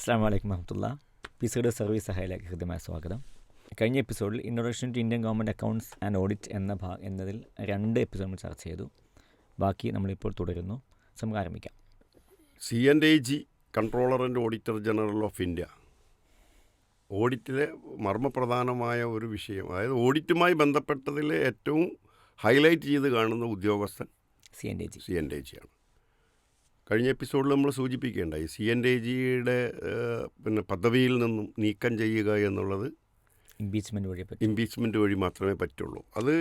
അസ്സാം വലൈക്കും വഹമത്തുള്ള പിസയുടെ സർവീസ് സഹായിലേക്ക് ഹൃദ്യമായ സ്വാഗതം. കഴിഞ്ഞ എപ്പിസോഡിൽ introduction to Indian government accounts and audit എന്ന ഭാ എന്നതിൽ രണ്ട് എപ്പിസോഡ് നമ്മൾ ചർച്ച ചെയ്തു. ബാക്കി നമ്മളിപ്പോൾ തുടരുന്നു. നമുക്ക് ആരംഭിക്കാം. C and A G controller and auditor general of India ഓഡിറ്റിലെ മർമ്മപ്രധാനമായ ഒരു വിഷയം അതായത് ഓഡിറ്റുമായി ബന്ധപ്പെട്ടതിൽ ഏറ്റവും ഹൈലൈറ്റ് ചെയ്ത് കാണുന്ന ഉദ്യോഗസ്ഥൻ C and D G C and A ജിയാണ് കഴിഞ്ഞ എപ്പിസോഡിൽ നമ്മൾ സൂചിപ്പിക്കേണ്ടായി സി എൻ ഡി ജിയുടെ പിന്നെ പദവിയിൽ നിന്നും നീക്കം ചെയ്യുക എന്നുള്ളത് ഇംപീച്ച്മെന്റ് വഴി പറ്റും. ഇംപീച്ച്മെന്റ് വഴി മാത്രമേ പറ്റുള്ളൂ. അത്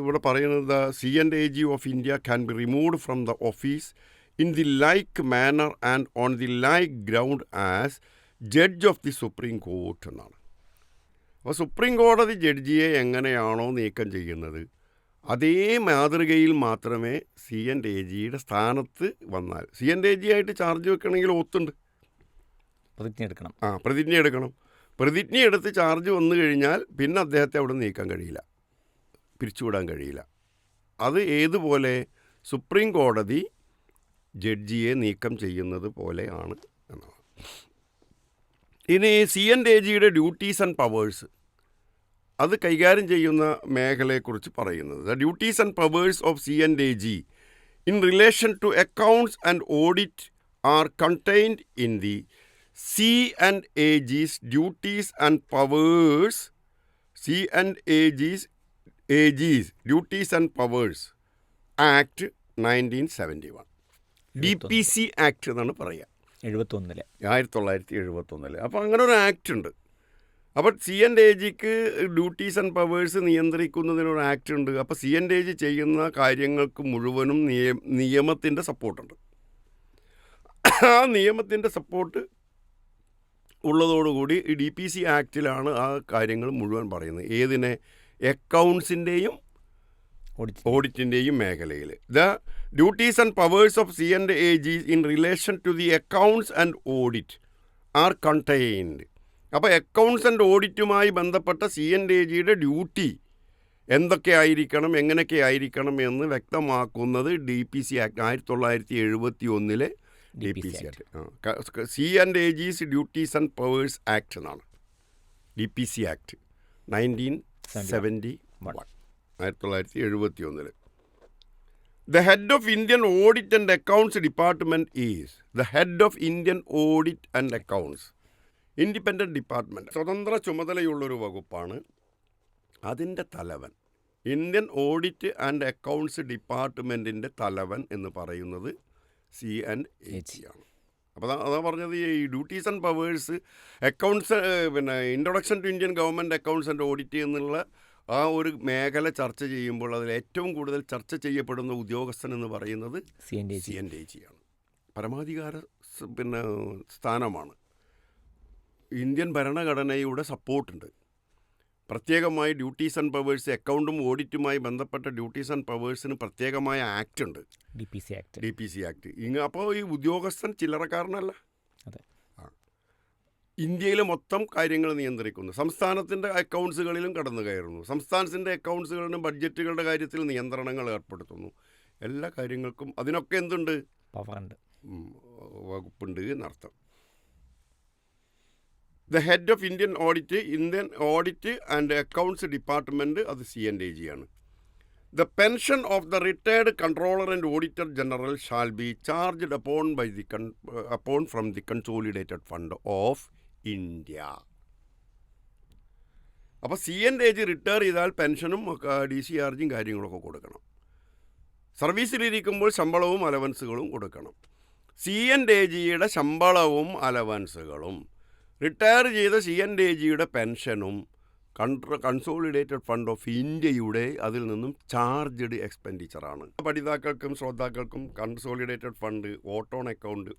ഇവിടെ പറയുന്നത് C and A G of India can be removed from the office in the like manner and on the like ground as judge of the Supreme Court എന്നാണ്. അപ്പോൾ സുപ്രീം കോടതി ജഡ്ജിയെ എങ്ങനെയാണോ നീക്കം ചെയ്യുന്നത്? അതേ മാതൃകയിൽ മാത്രമേ സി. എൻ. എ ജിയുടെ സ്ഥാനത്ത് വന്നാൽ. സി. എൻ. എ ജി ആയിട്ട് ചാർജ് വെക്കണമെങ്കിൽ ഒത്തുണ്ട് പ്രതിജ്ഞ എടുക്കണം. ആ പ്രതിജ്ഞ എടുക്കണം. പ്രതിജ്ഞ എടുത്ത് ചാർജ് വന്നു കഴിഞ്ഞാൽ പിന്നെ അദ്ദേഹത്തെ അവിടെ നീക്കാൻ കഴിയില്ല. പിരിച്ചുവിടാൻ കഴിയില്ല. അത് ഏതുപോലെ? സുപ്രീം കോടതി ജഡ്ജിയെ നീക്കം ചെയ്യുന്നത് പോലെയാണ് എന്നാണ്. ഇനി സി. എൻ. എ ജിയുടെ ഡ്യൂട്ടീസ് ആൻഡ് പവേഴ്സ്. അത് കൈകാര്യം ചെയ്യുന്ന മേഖലയെക്കുറിച്ച് പറയുന്നത്. The duties and powers of C and A G in relation to accounts and audit are contained in the C and A G's duties and powers C and A G's A G's duties and powers act nineteen seventy one D P C act എന്നാണ് പറയുക എഴുപത്തൊന്നിലെ. ആയിരത്തി തൊള്ളായിരത്തി എഴുപത്തൊന്നിലെ. അപ്പോൾ അങ്ങനെ ഒരു act ഉണ്ട്. അപ്പോൾ C N A ജിക്ക് ഡ്യൂട്ടീസ് ആൻഡ് പവേഴ്സ് നിയന്ത്രിക്കുന്നതിനൊരു ആക്ട് ഉണ്ട്. അപ്പോൾ സി എൻ എ ജി ചെയ്യുന്ന കാര്യങ്ങൾക്ക് മുഴുവനും നിയ നിയമത്തിന്റെ സപ്പോർട്ടുണ്ട്. ആ നിയമത്തിന്റെ സപ്പോർട്ട് ഉള്ളതോടുകൂടി ഈ ഡി പി സി ആക്റ്റിലാണ് ആ കാര്യങ്ങൾ മുഴുവൻ പറയുന്നത്. ഏതിനെ? അക്കൗണ്ട്സിന്റെയും ഓഡിറ്റിന്റെയും മേഖലയിൽ. The duties and powers of C and A G in relation to the accounts and audit are contained. അപ്പോൾ അക്കൗണ്ട്സ് ആൻഡ് ഓഡിറ്റുമായി ബന്ധപ്പെട്ട സി എൻ ഡി ജിയുടെ ഡ്യൂട്ടി എന്തൊക്കെ ആയിരിക്കണം എങ്ങനെയൊക്കെ ആയിരിക്കണം എന്ന് വ്യക്തമാക്കുന്നത് ഡി പി സി ആക്ട് ആയിരത്തി തൊള്ളായിരത്തി എഴുപത്തി ഒന്നിലെ D P C act C and A G's duties and powers act എന്നാണ് D P C act nineteen seventy one ആയിരത്തി തൊള്ളായിരത്തി എഴുപത്തി ഒന്നിൽ the head of Indian audit and accounts department is the head of Indian audit and accounts independent department സ്വതന്ത്ര ചുമതലയുള്ളൊരു വകുപ്പാണ്. അതിന്റെ തലവൻ. ഇന്ത്യൻ ഓഡിറ്റ് ആൻഡ് അക്കൗണ്ട്സ് ഡിപ്പാർട്ട്മെന്റിന്റെ തലവൻ എന്ന് പറയുന്നത് സി ആൻഡ് എ ജി ആണ്. അപ്പോൾ അതാ അതാ പറഞ്ഞത് ഈ ഡ്യൂട്ടീസ് ആൻഡ് പവേഴ്സ് അക്കൗണ്ട്സ് പിന്നെ introduction to Indian government accounts and audit എന്നുള്ള ആ ഒരു മേഖല ചർച്ച ചെയ്യുമ്പോൾ അതിൽ ഏറ്റവും കൂടുതൽ ചർച്ച ചെയ്യപ്പെടുന്ന ഉദ്യോഗസ്ഥൻ എന്ന് പറയുന്നത് C and D C and D G ആണ്. പരമാധികാര പിന്നെ സ്ഥാനമാണ്. ഇന്ത്യൻ ഭരണഘടനയുടെ സപ്പോർട്ടുണ്ട്. പ്രത്യേകമായി ഡ്യൂട്ടീസ് ആൻഡ് പവേഴ്സ് അക്കൗണ്ടും ഓഡിറ്റുമായി ബന്ധപ്പെട്ട ഡ്യൂട്ടീസ് ആൻഡ് പവേഴ്സിന് പ്രത്യേകമായ ആക്ട് ഉണ്ട് D P C act. D P C act. ഇങ്ങ അപ്പോൾ ഈ ഉദ്യോഗസ്ഥൻ ചില്ലറക്കാരനല്ല. അതെ. ഇന്ത്യയിലെ മൊത്തം കാര്യങ്ങൾ നിയന്ത്രിക്കുന്നു. സംസ്ഥാനത്തിന്റെ അക്കൗണ്ട്സുകളിലും കടന്നു കയറുന്നു. സംസ്ഥാനത്തിന്റെ അക്കൗണ്ട്സുകളിലും ബഡ്ജറ്റുകളുടെ കാര്യത്തിൽ നിയന്ത്രണങ്ങൾ ഏർപ്പെടുത്തുന്നു. എല്ലാ കാര്യങ്ങൾക്കും അതിനൊക്കെ എന്തുണ്ട്? പവറുണ്ട്. വകുപ്പുണ്ട് എന്നർത്ഥം. The head of Indian audit Indian audit and accounts department അത് സി എൻ ഡി ജി ആണ്. The pension of the retired controller and auditor general shall be charged upon by the con upon from the consolidated fund of India അപ്പോൾ C and D G retire ചെയ്താൽ പെൻഷനും D C ആർജും കാര്യങ്ങളൊക്കെ കൊടുക്കണം. സർവീസിലിരിക്കുമ്പോൾ ശമ്പളവും അലവൻസുകളും കൊടുക്കണം. C N D ജിയുടെ ശമ്പളവും അലവൻസുകളും റിട്ടയർ ചെയ്ത സി എൻ ഡി ജിയുടെ പെൻഷനും കൺട്ര കൺസോളിഡേറ്റഡ് ഫണ്ട് ഓഫ് ഇന്ത്യയുടെ അതിൽ നിന്നും ചാർജ്ഡ് എക്സ്പെൻഡിച്ചറാണ് പഠിതാക്കൾക്കും ശ്രോതാക്കൾക്കും consolidated fund vote on account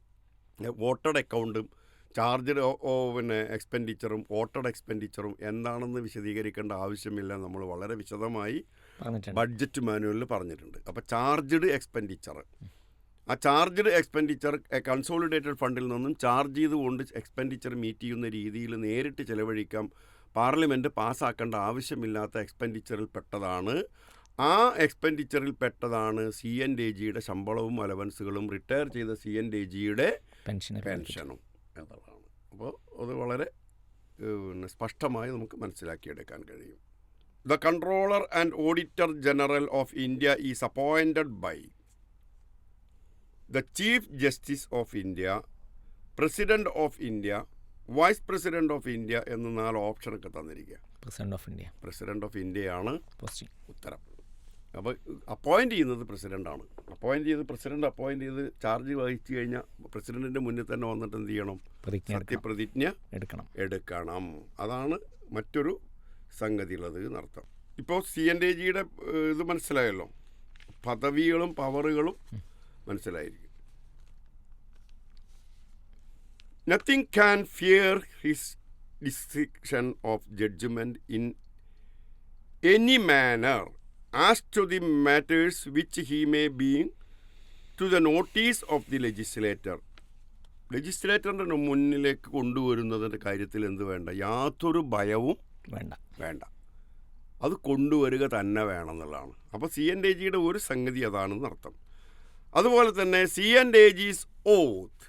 voted അക്കൗണ്ടും ചാർജ്ഡ് പിന്നെ എക്സ്പെൻഡിച്ചറും വോട്ടഡ് എക്സ്പെൻഡിച്ചറും എന്താണെന്ന് വിശദീകരിക്കേണ്ട ആവശ്യമില്ല നമ്മൾ വളരെ വിശദമായി ബഡ്ജറ്റ് മാനുവലിൽ പറഞ്ഞിട്ടുണ്ട്. അപ്പോൾ ചാർജ്ഡ് എക്സ്പെൻഡിച്ചർ ആ ചാർജ്ഡ് എക്സ്പെൻഡിച്ചർ കൺസോളിഡേറ്റഡ് ഫണ്ടിൽ നിന്നും ചാർജ് ചെയ്തുകൊണ്ട് എക്സ്പെൻഡിച്ചർ മീറ്റ് ചെയ്യുന്ന രീതിയിൽ നേരിട്ട് ചെലവഴിക്കാം. പാർലമെന്റ് പാസ്സാക്കേണ്ട ആവശ്യമില്ലാത്ത എക്സ്പെൻഡിച്ചറിൽ പെട്ടതാണ്. ആ എക്സ്പെൻഡിച്ചറിൽ പെട്ടതാണ് സി എൻ ഡി ജിയുടെ ശമ്പളവും അലവൻസുകളും റിട്ടയർ ചെയ്ത സി എൻ ഡി ജിയുടെ പെൻഷനും എന്നുള്ളതാണ്. അപ്പോൾ അത് വളരെ പിന്നെ സ്പഷ്ടമായി നമുക്ക് മനസ്സിലാക്കിയെടുക്കാൻ കഴിയും. The controller and auditor general of India is appointed by the chief justice of India president of India vice president of India എന്ന നാല് ഓപ്ഷനൊക്കെ തന്നിരിക്കുക. President of India president of ഇന്ത്യയാണ് ഉത്തരം. അപ്പോൾ അപ്പോയിന്റ് ചെയ്യുന്നത് പ്രസിഡന്റാണ് അപ്പോയിന്റ് ചെയ്ത് പ്രസിഡന്റ് അപ്പോയിന്റ് ചെയ്ത് ചാർജ് വഹിച്ചു കഴിഞ്ഞാൽ പ്രസിഡന്റിന്റെ മുന്നിൽ തന്നെ വന്നിട്ട് എന്ത് ചെയ്യണം? സത്യപ്രതിജ്ഞ എടുക്കണം. എടുക്കണം. അതാണ് മറ്റൊരു സംഗതി ഉള്ളത് എന്നർത്ഥം ഇപ്പോൾ സി എൻ ഡി ജിയുടെ ഇത് മനസ്സിലായല്ലോ. പദവികളും പവറുകളും മനസ്സിലായിരിക്കും. Nothing can fear his decision of judgement in any manner as to the matters which he may being to the notice of the legislator ലെജിസ്ലേറ്ററിന്റെ മുന്നിലേക്ക് കൊണ്ടുവരുന്നതിന്റെ കാര്യത്തിൽ എന്ത് വേണ്ട? യാതൊരു ഭയവും വേണ്ട. വേണ്ട. അത് കൊണ്ടുവരിക തന്നെ വേണം വേണമെന്നുള്ളതാണ് അപ്പോൾ സി എൻ ഡി ജിയുടെ ഒരു സംഗതി അതാണെന്ന് അർത്ഥം അതുപോലെ തന്നെ C and A G's G's oath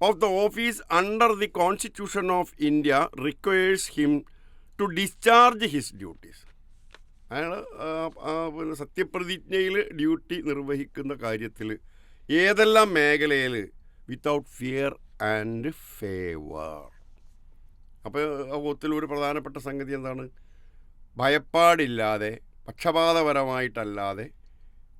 of the office under the constitution of India requires him to discharge his duties അയാൾ പിന്നെ സത്യപ്രതിജ്ഞയിൽ ഡ്യൂട്ടി നിർവഹിക്കുന്ന കാര്യത്തിൽ ഏതെല്ലാം മേഖലയിൽ വിത്തൗട്ട് ഫിയർ ആൻഡ് ഫേവർ അപ്പോൾ ഒത്തിൽ ഒരു പ്രധാനപ്പെട്ട സംഗതി എന്താണ്? ഭയപ്പാടില്ലാതെ പക്ഷപാതപരമായിട്ടല്ലാതെ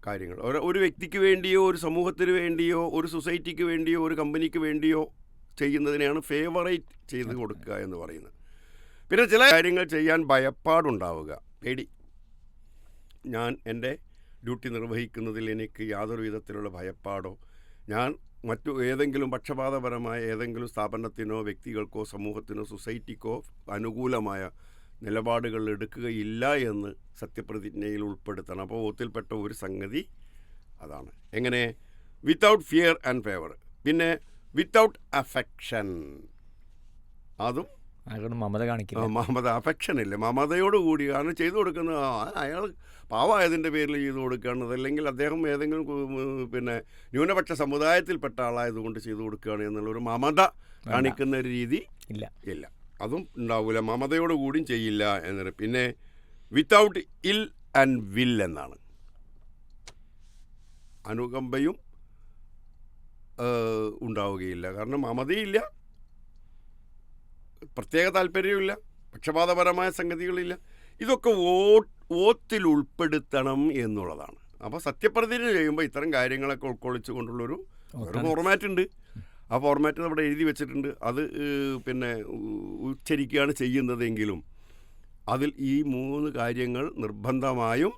കാര്യങ്ങൾ. ഒരു വ്യക്തിക്ക് വേണ്ടിയോ ഒരു സമൂഹത്തിന് വേണ്ടിയോ ഒരു സൊസൈറ്റിക്ക് വേണ്ടിയോ ഒരു കമ്പനിക്ക് വേണ്ടിയോ ചെയ്യുന്നതിനെയാണ് ഫേവറേറ്റ് ചെയ്ത് കൊടുക്കുക എന്ന് പറയുന്നത്. പിന്നെ ചില കാര്യങ്ങൾ ചെയ്യാൻ ഭയപ്പാടുണ്ടാവുക. പേടി. ഞാൻ എന്റെ ഡ്യൂട്ടി നിർവഹിക്കുന്നതിൽ എനിക്ക് യാതൊരു വിധത്തിലുള്ള ഭയപ്പാടോ ഞാൻ മറ്റു ഏതെങ്കിലും പക്ഷപാതപരമായ ഏതെങ്കിലും സ്ഥാപനത്തിനോ വ്യക്തികൾക്കോ സമൂഹത്തിനോ സൊസൈറ്റിക്കോ അനുകൂലമായ നിലപാടുകൾ എടുക്കുകയില്ല എന്ന് സത്യപ്രതിജ്ഞയിൽ ഉൾപ്പെടുത്തണം. അപ്പോൾ ഒത്തിൽപ്പെട്ട ഒരു സംഗതി അതാണ്. എങ്ങനെ? വിത്തൗട്ട് ഫിയർ ആൻഡ് ഫേവർ പിന്നെ വിത്തൗട്ട് അഫെക്ഷൻ അതും മമത കാണിക്കില്ല. മമത അഫെക്ഷൻ ഇല്ല. മമതയോട് കൂടി കാരണം ചെയ്തു കൊടുക്കുന്ന അയാൾ പാവമായതിന്റെ പേരിൽ ചെയ്തു കൊടുക്കുകയാണ്. അതല്ലെങ്കിൽ അദ്ദേഹം ഏതെങ്കിലും പിന്നെ ന്യൂനപക്ഷ സമുദായത്തിൽപ്പെട്ട ആളായതുകൊണ്ട് ചെയ്തു കൊടുക്കുകയാണ് എന്നുള്ളൊരു മമത കാണിക്കുന്ന ഒരു രീതി ഇല്ല. ഇല്ല. അതും ഉണ്ടാവില്ല മമതയോട് കൂടിയും ചെയ്യില്ല എന്നൊരു പിന്നെ വിത്തൗട്ട് ഇൽ ആൻഡ് വിൽ എന്നാണ്. അനുകമ്പയും ഉണ്ടാവുകയില്ല. കാരണം മമതയില്ല. പ്രത്യേക താല്പര്യമില്ല പക്ഷപാതപരമായ സംഗതികളില്ല. ഇതൊക്കെ ഓത്തിൽ ഉൾപ്പെടുത്തണം എന്നുള്ളതാണ്. അപ്പോൾ സത്യപ്രതിജ്ഞ ചെയ്യുമ്പോൾ ഇത്തരം കാര്യങ്ങളൊക്കെ ഉൾക്കൊള്ളിച്ചു കൊണ്ടുള്ളൊരു ഒരു ഫോർമാറ്റ് ഉണ്ട്. ആ ഫോർമാറ്റ് നമ്മുടെ എഴുതി വെച്ചിട്ടുണ്ട്. അത് പിന്നെ ഉച്ചരിക്കുകയാണ് ചെയ്യുന്നതെങ്കിലും അതിൽ ഈ മൂന്ന് കാര്യങ്ങൾ നിർബന്ധമായും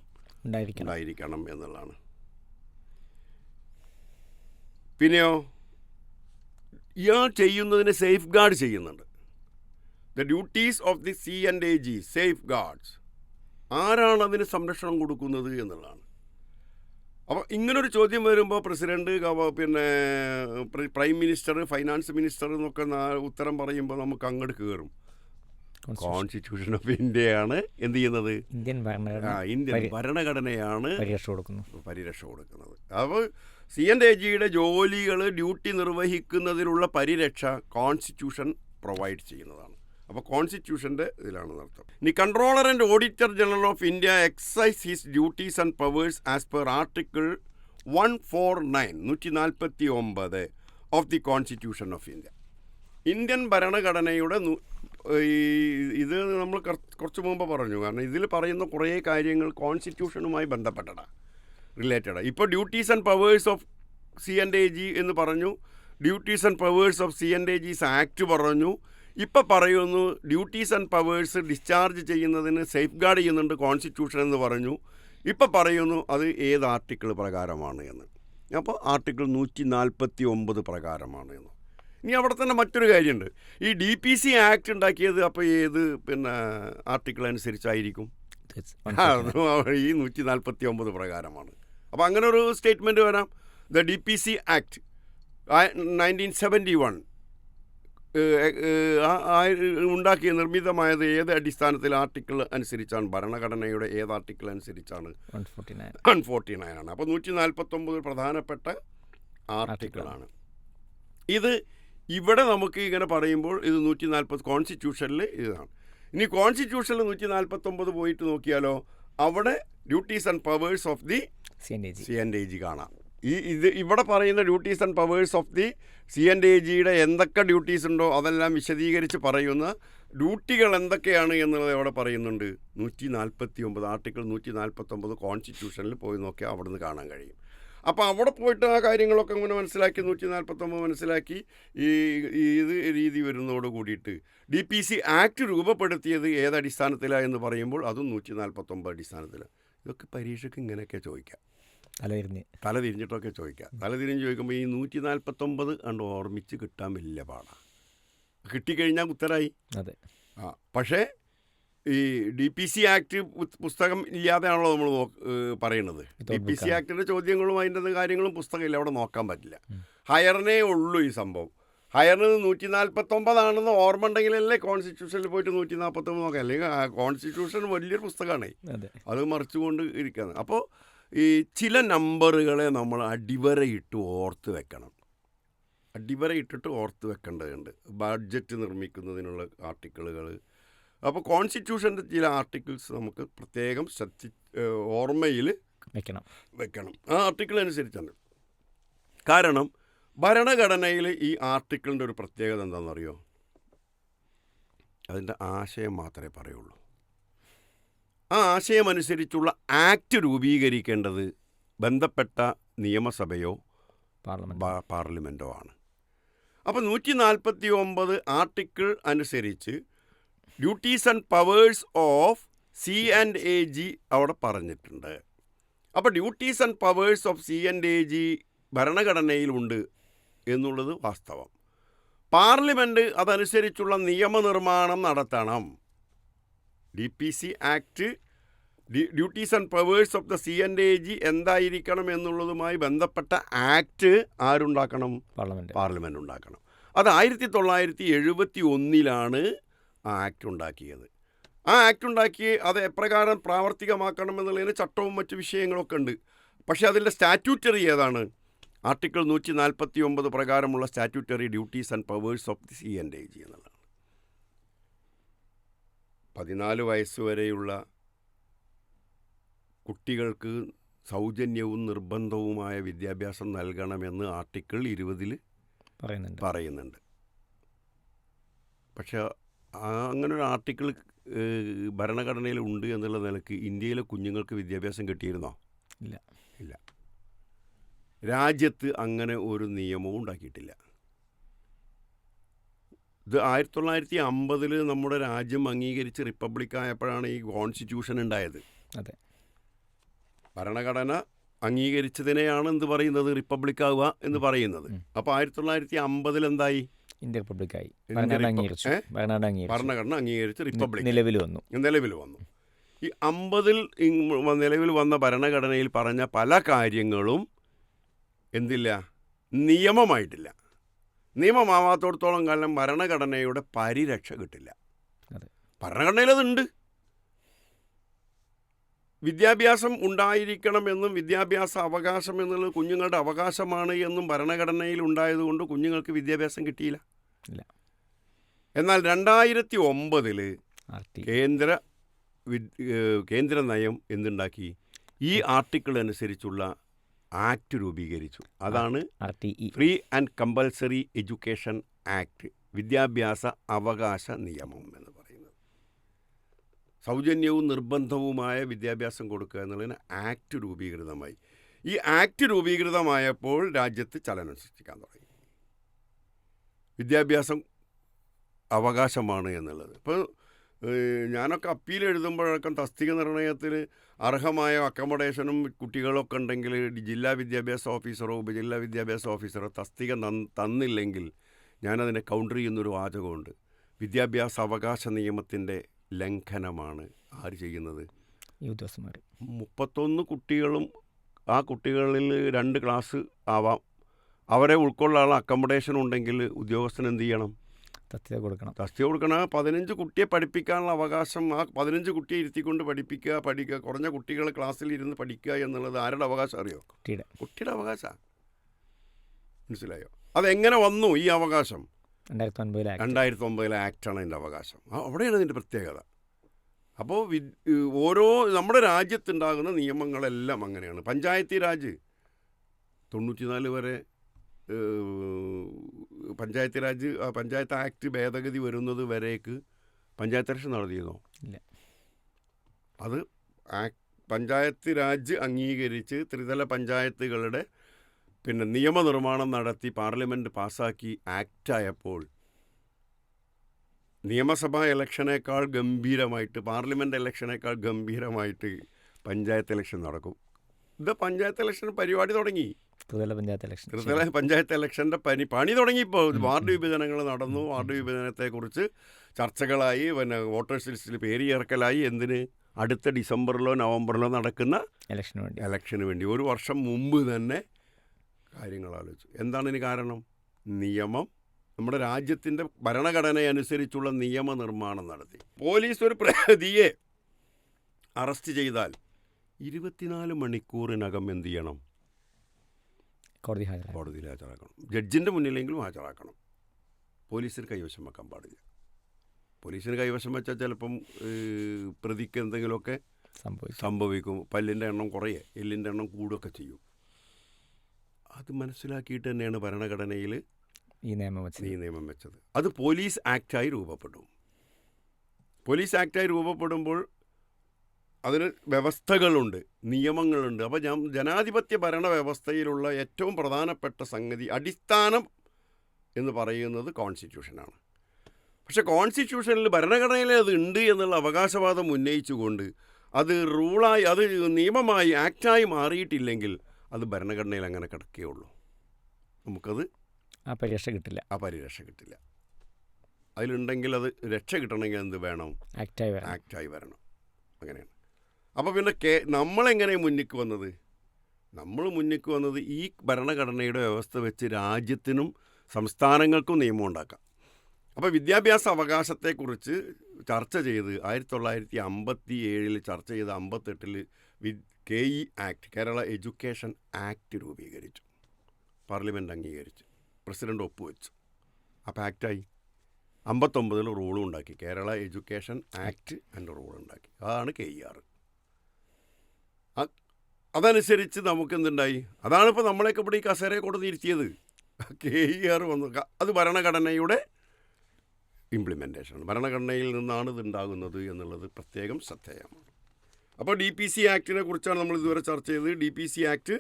ഉണ്ടായിരിക്കണം. എന്നുള്ളതാണ്. പിന്നെയോ? ഇയാൾ ചെയ്യുന്നതിനെ സേഫ് ഗാർഡ് ചെയ്യുന്നുണ്ട്. The duties of the C and A G safeguards ആരാണ് അതിന് സംരക്ഷണം കൊടുക്കുന്നത് എന്നുള്ളതാണ്. അപ്പോൾ ഇങ്ങനൊരു ചോദ്യം വരുമ്പോൾ പ്രസിഡന്റ് പിന്നെ പ്ര- മിനിസ്റ്റർ ഫൈനാൻസ് മിനിസ്റ്റർ എന്നൊക്കെ ഉത്തരം പറയുമ്പോൾ നമുക്ക് അങ്ങോട്ട് കയറും കോൺസ്റ്റിറ്റ്യൂഷൻ ഓഫ് ഇന്ത്യയാണ് എന്ത് ചെയ്യുന്നത്? ഇന്ത്യൻ ഇന്ത്യൻ ഭരണഘടനയാണ് പരിരക്ഷ കൊടുക്കുന്നത് പരിരക്ഷ കൊടുക്കുന്നത്. അപ്പോൾ സി എൻ എ ജിയുടെ ജോലികൾ ഡ്യൂട്ടി നിർവഹിക്കുന്നതിനുള്ള പരിരക്ഷ കോൺസ്റ്റിറ്റ്യൂഷൻ പ്രൊവൈഡ് ചെയ്യുന്നതാണ്. അപ്പോൾ കോൺസ്റ്റിറ്റ്യൂഷന്റെ ഇതിലാണ് നടത്തുന്നത് ഇനി controller and auditor general of India exercises his duties and powers as per article one four nine നൂറ്റി നാൽപ്പത്തി ഒമ്പത് of the constitution of India Indian ഭരണഘടനയുടെ ഇത് നമ്മൾ കുറച്ച് മുമ്പ് പറഞ്ഞു. കാരണം ഇതിൽ പറയുന്ന കുറേ കാര്യങ്ങൾ കോൺസ്റ്റിറ്റ്യൂഷനുമായി ബന്ധപ്പെട്ടതാണ് റിലേറ്റഡ് ഇപ്പോൾ duties and powers of C and A G എന്ന് പറഞ്ഞു. Duties and powers of C and A G's act പറഞ്ഞു. ഇപ്പം പറയുന്നു ഡ്യൂട്ടീസ് ആൻഡ് പവേഴ്സ് ഡിസ്ചാർജ് ചെയ്യുന്നതിന് സേഫ് ഗാർഡ് ചെയ്യുന്നുണ്ട് കോൺസ്റ്റിറ്റ്യൂഷൻ എന്ന് പറഞ്ഞു. ഇപ്പം പറയുന്നു അത് ഏത് ആർട്ടിക്കിൾ പ്രകാരമാണ് എന്ന്. അപ്പോൾ ആർട്ടിക്കിൾ നൂറ്റി നാൽപ്പത്തി ഒമ്പത് പ്രകാരമാണ് എന്ന്. ഇനി അവിടെ തന്നെ മറ്റൊരു കാര്യമുണ്ട്. ഈ ഡി പി സി ആക്ട് ഉണ്ടാക്കിയത് അപ്പോൾ ഏത് പിന്നെ ആർട്ടിക്കിൾ അനുസരിച്ചായിരിക്കും? ഈ നൂറ്റി നാൽപ്പത്തി ഒമ്പത് പ്രകാരമാണ്. അപ്പോൾ അങ്ങനെ ഒരു സ്റ്റേറ്റ്മെന്റ് വരാം. The D P C act nineteen seventy one ഉണ്ടാക്കിയ നിർമ്മിതമായത് ഏത് അടിസ്ഥാനത്തിൽ ആർട്ടിക്കിൾ അനുസരിച്ചാണ്? ഭരണഘടനയുടെ ഏത് ആർട്ടിക്കിൾ അനുസരിച്ചാണ്? 149 വൺ ഫോർട്ടി നയൻ ആണ്. അപ്പോൾ നൂറ്റി നാൽപ്പത്തൊമ്പത് പ്രധാനപ്പെട്ട ആർട്ടിക്കിളാണ്. ഇത് ഇവിടെ നമുക്ക് ഇങ്ങനെ പറയുമ്പോൾ ഇത് നൂറ്റി നാൽപ്പത് കോൺസ്റ്റിറ്റ്യൂഷനിൽ ഇതാണ്. ഇനി കോൺസ്റ്റിറ്റ്യൂഷനിൽ നൂറ്റി നാൽപ്പത്തൊമ്പത് പോയിട്ട് നോക്കിയാലോ അവിടെ duties and powers of the C and A G കാണാം. ഈ ഇത് ഇവിടെ പറയുന്ന duties and powers of the C and A ജിയുടെ എന്തൊക്കെ ഡ്യൂട്ടീസ് ഉണ്ടോ അതെല്ലാം വിശദീകരിച്ച് പറയുന്ന ഡ്യൂട്ടികൾ എന്തൊക്കെയാണ് എന്നുള്ളത് അവിടെ പറയുന്നുണ്ട്. നൂറ്റി നാൽപ്പത്തി ഒമ്പത് ആർട്ടിക്കിൾ നൂറ്റി നാൽപ്പത്തൊമ്പത് കോൺസ്റ്റിറ്റ്യൂഷനിൽ പോയി നോക്കിയാൽ അവിടെ നിന്ന് കാണാൻ കഴിയും. അപ്പോൾ അവിടെ പോയിട്ട് ആ കാര്യങ്ങളൊക്കെ ഇങ്ങനെ മനസ്സിലാക്കി നൂറ്റി നാൽപ്പത്തൊമ്പത് മനസ്സിലാക്കി ഈ ഇത് രീതി വരുന്നതോട് കൂടിയിട്ട് ഡി പി സി ആക്ട് രൂപപ്പെടുത്തിയത് ഏത് അടിസ്ഥാനത്തിലാണ് എന്ന് പറയുമ്പോൾ അതും നൂറ്റി നാൽപ്പത്തൊമ്പത് അടിസ്ഥാനത്തിലാണ് ഇതൊക്കെ പരീക്ഷയ്ക്ക് ഇങ്ങനെയൊക്കെ ചോദിക്കാം. തലതിരിഞ്ഞ്. തല തിരിഞ്ഞിട്ടൊക്കെ ചോദിക്കാം. തല തിരിഞ്ഞ് ചോദിക്കുമ്പോൾ ഈ നൂറ്റി നാൽപ്പത്തൊമ്പത് കണ്ട് ഓർമ്മിച്ച് കിട്ടാൻ വലിയ പാടാണ് കിട്ടിക്കഴിഞ്ഞാൽ ഉത്തരായി. അതെ. ആ പക്ഷേ ഈ ഡി പി സി ആക്ട് പുസ്തകം ഇല്ലാതെയാണല്ലോ നമ്മൾ പറയുന്നത് ഡി പി സി ആക്ടിന്റെ ചോദ്യങ്ങളും അതിന്റെ കാര്യങ്ങളും പുസ്തകമില്ല അവിടെ നോക്കാൻ പറ്റില്ല. ഹയറിനേ ഉള്ളൂ ഈ സംഭവം. ഹയറിന് നൂറ്റി നാൽപ്പത്തൊമ്പതാണെന്ന് ഓർമ്മ ഉണ്ടെങ്കിലല്ലേ കോൺസ്റ്റിറ്റ്യൂഷനിൽ പോയിട്ട് നൂറ്റി നാൽപ്പത്തൊമ്പത് നോക്കാം. അല്ലെങ്കിൽ കോൺസ്റ്റിറ്റ്യൂഷൻ വലിയൊരു പുസ്തകമാണ് അതെ. അത് മറിച്ചുകൊണ്ട് ഇരിക്കുന്നത് അപ്പോൾ ഈ ചില നമ്പറുകളെ നമ്മൾ അടിവരയിട്ട് ഓർത്ത് വെക്കണം. അടിവരയിട്ടിട്ട് ഓർത്ത് വെക്കേണ്ടതുണ്ട്. ബഡ്ജറ്റ് നിർമ്മിക്കുന്നതിനുള്ള ആർട്ടിക്കിളുകൾ അപ്പോൾ കോൺസ്റ്റിറ്റ്യൂഷന്റെ ചില ആർട്ടിക്കിൾസ് നമുക്ക് പ്രത്യേകം ശ്രദ്ധി ഓർമ്മയിൽ വെക്കണം. വെക്കണം. ആ ആർട്ടിക്കിൾ അനുസരിച്ചാണ് കാരണം ഭരണഘടനയിൽ ഈ ആർട്ടിക്കിളിന്റെ ഒരു പ്രത്യേകത എന്താണെന്നറിയോ അതിന്റെ ആശയം മാത്രമേ പറയുള്ളൂ. ആ ആശയമനുസരിച്ചുള്ള ആക്ട് രൂപീകരിക്കേണ്ടത് ബന്ധപ്പെട്ട നിയമസഭയോ പാർലമെന്റോ ആണ് അപ്പോൾ നൂറ്റി നാൽപ്പത്തി ഒമ്പത് ആർട്ടിക്കിൾ അനുസരിച്ച് duties and powers of C and A G അവിടെ പറഞ്ഞിട്ടുണ്ട്. അപ്പോൾ duties and powers of C and A G ഭരണഘടനയിലുണ്ട് എന്നുള്ളത് വാസ്തവം. പാർലമെന്റ് അതനുസരിച്ചുള്ള നിയമനിർമ്മാണം നടത്തണം. D P C act duties and powers of the C and A G എന്തായിരിക്കണം എന്നുള്ളതുമായി ബന്ധപ്പെട്ട ആക്ട് ആരുണ്ടാക്കണം? പാർലമെന്റ് പാർലമെന്റ് ഉണ്ടാക്കണം. അത് ആയിരത്തി തൊള്ളായിരത്തി എഴുപത്തി ഒന്നിലാണ് ആ ആക്ട് ഉണ്ടാക്കിയത്. ആ ആക്ട് ഉണ്ടാക്കി അത് എപ്രകാരം പ്രാവർത്തികമാക്കണം എന്നുള്ളതിന് ചട്ടവും മറ്റ് വിഷയങ്ങളൊക്കെ ഉണ്ട്. പക്ഷേ അതിന്റെ സ്റ്റാറ്റ്യൂട്ടറി ഏതാണ്? ആർട്ടിക്കിൾ നൂറ്റി നാൽപ്പത്തി ഒമ്പത് പ്രകാരമുള്ള statutory duties and powers of the C and A G എന്നുള്ളതാണ്. പതിനാല് വയസ്സ് വരെയുള്ള കുട്ടികൾക്ക് സൗജന്യവും നിർബന്ധവുമായ വിദ്യാഭ്യാസം നൽകണമെന്ന് ആർട്ടിക്കിൾ ഇരുപതിൽ പറയുന്നുണ്ട്. പറയുന്നുണ്ട്. പക്ഷേ അങ്ങനൊരു അങ്ങനെ ഒരു ആർട്ടിക്കിൾ ഭരണഘടനയിൽ ഉണ്ട് എന്നുള്ള നിലയ്ക്ക് ഇന്ത്യയിലെ കുഞ്ഞുങ്ങൾക്ക് വിദ്യാഭ്യാസം കിട്ടിയിരുന്നോ? ഇല്ല. ഇല്ല. രാജ്യത്ത് അങ്ങനെ ഒരു നിയമവും ഉണ്ടാക്കിയിട്ടില്ല. ഇത് ആയിരത്തി തൊള്ളായിരത്തി അമ്പതിൽ നമ്മുടെ രാജ്യം അംഗീകരിച്ച് റിപ്പബ്ലിക് ആയപ്പോഴാണ് ഈ കോൺസ്റ്റിറ്റ്യൂഷൻ ഉണ്ടായത്. അതെ. ഭരണഘടന അംഗീകരിച്ചതിനെയാണ് എന്ത് പറയുന്നത്? റിപ്പബ്ലിക് ആവുക എന്ന് പറയുന്നത്. അപ്പോൾ ആയിരത്തി തൊള്ളായിരത്തി അമ്പതിൽ എന്തായി? ഇന്ത്യ റിപ്പബ്ലിക്കായി. ഭരണഘടന അംഗീകരിച്ച്. റിപ്പബ്ലിക് നിലവിൽ വന്നു. നിലവിൽ വന്നു. ഈ അമ്പതിൽ നിലവിൽ വന്ന ഭരണഘടനയിൽ പറഞ്ഞ പല കാര്യങ്ങളും എന്തില്ല? നിയമമായിട്ടില്ല. നിയമമാവാത്തോടത്തോളം കാലം ഭരണഘടനയുടെ പരിരക്ഷ കിട്ടില്ല. ഭരണഘടനയിലതുണ്ട്. ഭരണഘടനയിൽ അതുണ്ട് വിദ്യാഭ്യാസം ഉണ്ടായിരിക്കണമെന്നും വിദ്യാഭ്യാസ അവകാശം എന്നുള്ളത് കുഞ്ഞുങ്ങളുടെ അവകാശമാണ് എന്നും ഭരണഘടനയിൽ ഉണ്ടായതുകൊണ്ട് കുഞ്ഞുങ്ങൾക്ക് വിദ്യാഭ്യാസം കിട്ടിയില്ല. ഇല്ല. എന്നാൽ രണ്ടായിരത്തി ഒമ്പതിൽ കേന്ദ്ര കേന്ദ്ര നയം എന്തുണ്ടാക്കി? ഈ ആർട്ടിക്കിൾ അനുസരിച്ചുള്ള ആക്ട് രൂപീകരിച്ചു. അതാണ് free and compulsory education act വിദ്യാഭ്യാസ അവകാശ നിയമം എന്ന് പറയുന്നത്. സൗജന്യവും നിർബന്ധവുമായ വിദ്യാഭ്യാസം കൊടുക്കുക എന്നുള്ളതിന് ആക്ട് രൂപീകൃതമായി. ഈ ആക്ട് രൂപീകൃതമായപ്പോൾ രാജ്യത്ത് ചലനം സൃഷ്ടിക്കാൻ തുടങ്ങി. വിദ്യാഭ്യാസം അവകാശമാണ് എന്നുള്ളത്. ഇപ്പോൾ ഞാനൊക്കെ അപ്പീൽ എഴുതുമ്പോഴൊക്കെ തസ്തിക നിർണയത്തിൽ അർഹമായ അക്കോമഡേഷനും കുട്ടികളൊക്കെ ഉണ്ടെങ്കിൽ ജില്ലാ വിദ്യാഭ്യാസ ഓഫീസറോ ഉപജില്ലാ വിദ്യാഭ്യാസ ഓഫീസറോ തസ്തിക തന്നില്ലെങ്കിൽ ഞാനതിനെ കൗണ്ടർ ചെയ്യുന്നൊരു വാചകമുണ്ട്. വിദ്യാഭ്യാസ അവകാശ നിയമത്തിന്റെ ലംഘനമാണ് ആര് ചെയ്യുന്നത്? ഈ ഉദ്യോഗസ്ഥന്മാർ മുപ്പത്തൊന്ന് കുട്ടികളും ആ കുട്ടികളിൽ രണ്ട് ക്ലാസ് ആവാം. അവരെ ഉൾക്കൊള്ളാനുള്ള അക്കോമഡേഷൻ ഉണ്ടെങ്കിൽ ഉദ്യോഗസ്ഥൻ എന്ത് ചെയ്യണം? തസ്തിക കൊടുക്കണം. തസ്തിക കൊടുക്കണം പതിനഞ്ച് കുട്ടിയെ പഠിപ്പിക്കാനുള്ള അവകാശം ആ പതിനഞ്ച് കുട്ടിയെ ഇരുത്തിക്കൊണ്ട് പഠിപ്പിക്കുക പഠിക്കുക കുറഞ്ഞ കുട്ടികൾ ക്ലാസ്സിൽ ഇരുന്ന് പഠിക്കുക എന്നുള്ളത് ആരുടെ അവകാശം അറിയോ? കുട്ടിയുടെ. കുട്ടിയുടെ അവകാശമാണ് മനസ്സിലായോ? അതെങ്ങനെ വന്നു ഈ അവകാശം? രണ്ടായിരത്തി ഒൻപതിലെ രണ്ടായിരത്തി ഒമ്പതിലെ ആക്റ്റാണ് അതിന്റെ അവകാശം. ആ, അവിടെയാണ് ഇതിന്റെ പ്രത്യേകത. അപ്പോൾ വി ഓരോ നമ്മുടെ രാജ്യത്തുണ്ടാകുന്ന നിയമങ്ങളെല്ലാം അങ്ങനെയാണ്. പഞ്ചായത്തി രാജ് തൊണ്ണൂറ്റിനാല് വരെ പഞ്ചായത്ത് രാജ് പഞ്ചായത്ത് ആക്ട് ഭേദഗതി വരുന്നത് വരേക്ക് പഞ്ചായത്ത് ഇലക്ഷൻ നടത്തിയിരുന്നോ ഇല്ല. അത് പഞ്ചായത്ത് രാജ് അംഗീകരിച്ച് ത്രിതല പഞ്ചായത്തുകളുടെ പിന്നെ നിയമനിർമ്മാണം നടത്തി പാർലമെന്റ് പാസ്സാക്കി ആക്റ്റായപ്പോൾ നിയമസഭാ ഇലക്ഷനേക്കാൾ ഗംഭീരമായിട്ട് പാർലമെന്റ് ഇലക്ഷനേക്കാൾ ഗംഭീരമായിട്ട് പഞ്ചായത്ത് ഇലക്ഷൻ നടക്കും ഇത് പഞ്ചായത്ത് ഇലക്ഷൻ പരിപാടി തുടങ്ങി. ത്രിതല പഞ്ചായത്ത് ഇലക്ഷൻ. ത്രിതല പഞ്ചായത്ത് ഇലക്ഷന്റെ പനി പണി തുടങ്ങിയപ്പോൾ വാർഡ് വിഭജനങ്ങൾ നടന്നു. വാർഡ് വിഭജനത്തെക്കുറിച്ച് ചർച്ചകളായി. പിന്നെ വോട്ടേഴ്സ് ലിസ്റ്റിൽ പേര് ചേർക്കലായി എന്തിന്? അടുത്ത ഡിസംബറിലോ നവംബറിലോ നടക്കുന്ന ഇലക്ഷന് വേണ്ടി. ഇലക്ഷന് വേണ്ടി. ഒരു വർഷം മുമ്പ് തന്നെ കാര്യങ്ങൾ ആലോചിച്ചു. എന്താണ് ഇതിന് കാരണം? നിയമം. നമ്മുടെ രാജ്യത്തിന്റെ ഭരണഘടന അനുസരിച്ചുള്ള നിയമനിർമ്മാണം നടത്തി. പോലീസ് ഒരു പ്രതിയെ അറസ്റ്റ് ചെയ്താൽ ഇരുപത്തിനാല് മണിക്കൂറിനകം എന്ത് ചെയ്യണം? കോടതി കോടതിയിൽ ഹാജരാക്കണം. ജഡ്ജിന്റെ മുന്നിലെങ്കിലും ഹാജരാക്കണം. പോലീസിന് കൈവശം വെക്കാൻ പാടില്ല. പോലീസിന് കൈവശം വെച്ചാൽ ചിലപ്പം പ്രതിക്ക് എന്തെങ്കിലുമൊക്കെ സംഭവിക്കും. പല്ലിന്റെ എണ്ണം കുറയെ എല്ലിന്റെ എണ്ണം കൂടുകയൊക്കെ ചെയ്യും. അത് മനസ്സിലാക്കിയിട്ട് തന്നെയാണ് ഭരണഘടനയിൽ ഈ നിയമം വെച്ചത്. ഈ നിയമം വെച്ചത്. അത് പോലീസ് ആക്റ്റായി രൂപപ്പെടും. പോലീസ് ആക്റ്റായി രൂപപ്പെടുമ്പോൾ അതിന് വ്യവസ്ഥകളുണ്ട് നിയമങ്ങളുണ്ട്. അപ്പോൾ ഞാൻ ജനാധിപത്യ ഭരണ വ്യവസ്ഥയിലുള്ള ഏറ്റവും പ്രധാനപ്പെട്ട സംഗതി അടിസ്ഥാനം എന്ന് പറയുന്നത് കോൺസ്റ്റിറ്റ്യൂഷനാണ്. പക്ഷെ കോൺസ്റ്റിറ്റ്യൂഷനിൽ ഭരണഘടനയിൽ അത് ഉണ്ട് എന്നുള്ള അവകാശവാദം ഉന്നയിച്ചുകൊണ്ട് അത് റൂളായി അത് നിയമമായി ആക്റ്റായി മാറിയിട്ടില്ലെങ്കിൽ അത് ഭരണഘടനയിൽ അങ്ങനെ കിടക്കുകയുള്ളൂ. നമുക്കത് ആ പരിരക്ഷ കിട്ടില്ല. ആ പരിരക്ഷ കിട്ടില്ല. അതിലുണ്ടെങ്കിൽ അത് രക്ഷ കിട്ടണമെങ്കിൽ എന്ത് വേണം? ആക്റ്റായി ആക്റ്റായി വരണം. അങ്ങനെയാണ്. അപ്പോൾ പിന്നെ കേ നമ്മളെങ്ങനെ മുന്നിക്ക് വന്നത്? നമ്മൾ മുന്നിക്ക് വന്നത് ഈ ഭരണഘടനയുടെ വ്യവസ്ഥ വെച്ച് രാജ്യത്തിനും സംസ്ഥാനങ്ങൾക്കും നിയമം ഉണ്ടാക്കാം അപ്പോൾ വിദ്യാഭ്യാസ അവകാശത്തെക്കുറിച്ച് ചർച്ച ചെയ്ത് ആയിരത്തി തൊള്ളായിരത്തി അമ്പത്തി ഏഴിൽ ചർച്ച ചെയ്ത് അമ്പത്തെട്ടിൽ V K E act Kerala education act രൂപീകരിച്ചു. പാർലമെന്റ് അംഗീകരിച്ചു. പ്രസിഡന്റ് ഒപ്പുവെച്ചു. അപ്പോൾ ആക്റ്റായി അമ്പത്തൊമ്പതിൽ റൂളും ഉണ്ടാക്കി Kerala education act and rule ഉണ്ടാക്കി അതാണ് കെ ഇ ആർ അതനുസരിച്ച് നമുക്ക് എന്തുണ്ടായി അതാണ് ഇപ്പോൾ നമ്മളെയൊക്കെ ഇവിടെ ഈ കസേരയെ കൊണ്ട് തിരുത്തിയത് കെ ഇ ആർ വന്നു. അത് ഭരണഘടനയുടെ ഇംപ്ലിമെന്റേഷൻ ഭരണഘടനയിൽ നിന്നാണ് ഇതുണ്ടാകുന്നത് എന്നുള്ളത് പ്രത്യേകം ശ്രദ്ധേയമാണ്. അപ്പോൾ ഡി പി സി ആക്ടിനെ കുറിച്ചാണ് നമ്മൾ ഇതുവരെ ചർച്ച ചെയ്തത്. ഡി പി സി ആക്ട്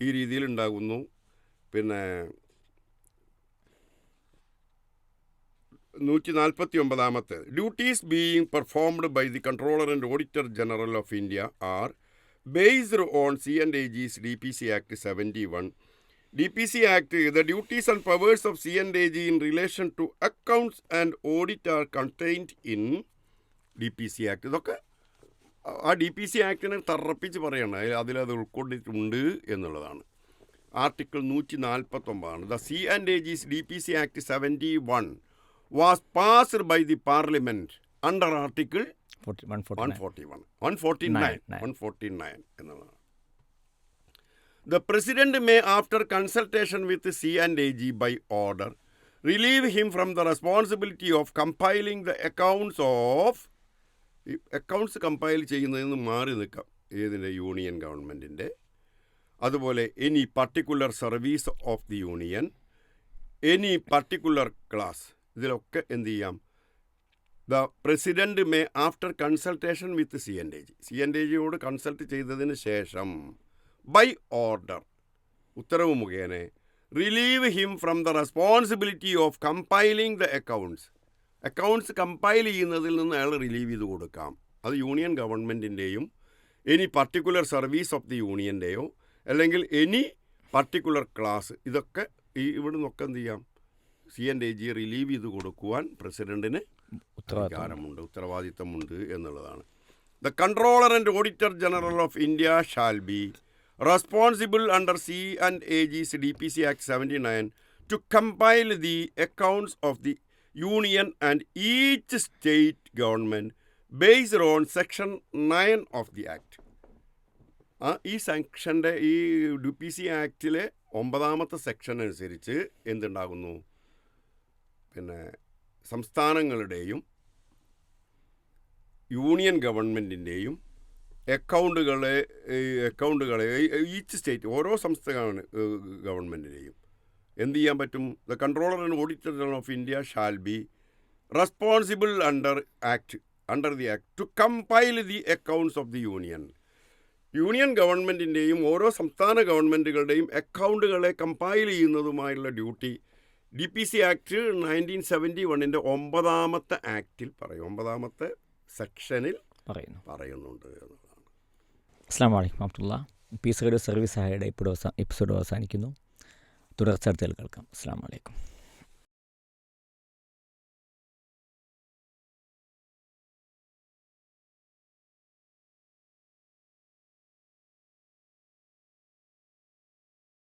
ഈ രീതിയിൽ ഉണ്ടാകുന്നു. പിന്നെ നൂറ്റി നാൽപ്പത്തി ഒമ്പതാമത്തെ duties being performed by the controller and auditor general of India are. P C act the duties and powers of C and A G in relation to accounts and audit are contained in D P C act ഇതൊക്കെ ആ D P C ആക്ടിനെ തറപ്പിച്ച് പറയണം. അതിലത് ഉൾക്കൊണ്ടിട്ടുണ്ട് എന്നുള്ളതാണ്. Article നൂറ്റി നാൽപ്പത്തൊമ്പതാണ് the C and A G's D P C act seventy one was passed by the parliament under article one one forty forty one. One forty nine. Nine, nine. One forty nine എന്നുള്ളതാണ്. The president may after consultation with C and A G by order relieve him from the responsibility of compiling the accounts of accounts compile ചെയ്യുന്നതിൽ നിന്ന് മാറി നിൽക്കാം. ഏതിന്റെ? Union ഗവൺമെന്റിന്റെ. അതുപോലെ any particular service of the union any particular class ഇതിലൊക്കെ എന്ത് ചെയ്യാം? The president may after consultation with C and D G. C N D ജിയോട് consult ചെയ്തതിന് ശേഷം ബൈ ഓർഡർ. ഉത്തരവ് മുഖേന relieve him from the responsibility of compiling the accounts. Accounts compile ചെയ്യുന്നതിൽ നിന്ന് അയാൾ റിലീവ് ചെയ്ത് കൊടുക്കാം. അത് യൂണിയൻ ഗവൺമെന്റിന്റെയും any particular service of the യൂണിയന്റെയോ അല്ലെങ്കിൽ എനി പർട്ടിക്കുലർ ക്ലാസ്. ഇതൊക്കെ ഈ ഇവിടെ നിന്നൊക്കെ എന്ത് ചെയ്യാം? C and D G relieve ചെയ്ത് കൊടുക്കുവാൻ ഉത്തരവാദിത്വം അധികാരമുണ്ട് ഉത്തരവാദിത്തമുണ്ട് എന്നുള്ളതാണ്. The controller and auditor general of India shall be responsible under C and A G's D P C act seventy nine to compile the accounts of the union and each state government based on section nine of the act ആ ഈ സെക്ഷന്റെ ഈ D P C ആക്റ്റിലെ ഒമ്പതാമത്തെ section അനുസരിച്ച് എന്തുണ്ടാകുന്നു? പിന്നെ സംസ്ഥാനങ്ങളുടെയും union ഗവൺമെന്റിന്റെയും അക്കൗണ്ടുകളെ അക്കൗണ്ടുകളെ ഈച്ച് സ്റ്റേറ്റ് ഓരോ സംസ്ഥാന ഗവൺമെന്റിനെയും എന്ത് ചെയ്യാൻ പറ്റും? The controller and auditor general of India shall be responsible under act under the act to compile the accounts of the union. Union ഗവൺമെന്റിന്റെയും ഓരോ സംസ്ഥാന ഗവൺമെന്റുകളുടെയും അക്കൗണ്ടുകളെ compile ചെയ്യുന്നതുമായുള്ള duty D P C act nineteen seventy വണ്ണിന്റെ ഒമ്പതാമത്തെ ആക്റ്റിൽ പറയും ഒമ്പതാമത്തെ സെക്ഷനിൽ പറയുന്നു. പറയുന്നുണ്ട് എന്നുള്ളതാണ്. അസ്സാം വലൈക്കും അബ്ദുള്ള പീസ് റേഡിയോ സർവീസ് ആയുടെ ഇപ്പോൾ എപ്പിസോഡ് അവസാനിക്കുന്നു. തുടർച്ച അടുത്തൽ കേൾക്കാം. അസ്സാം വലൈക്കും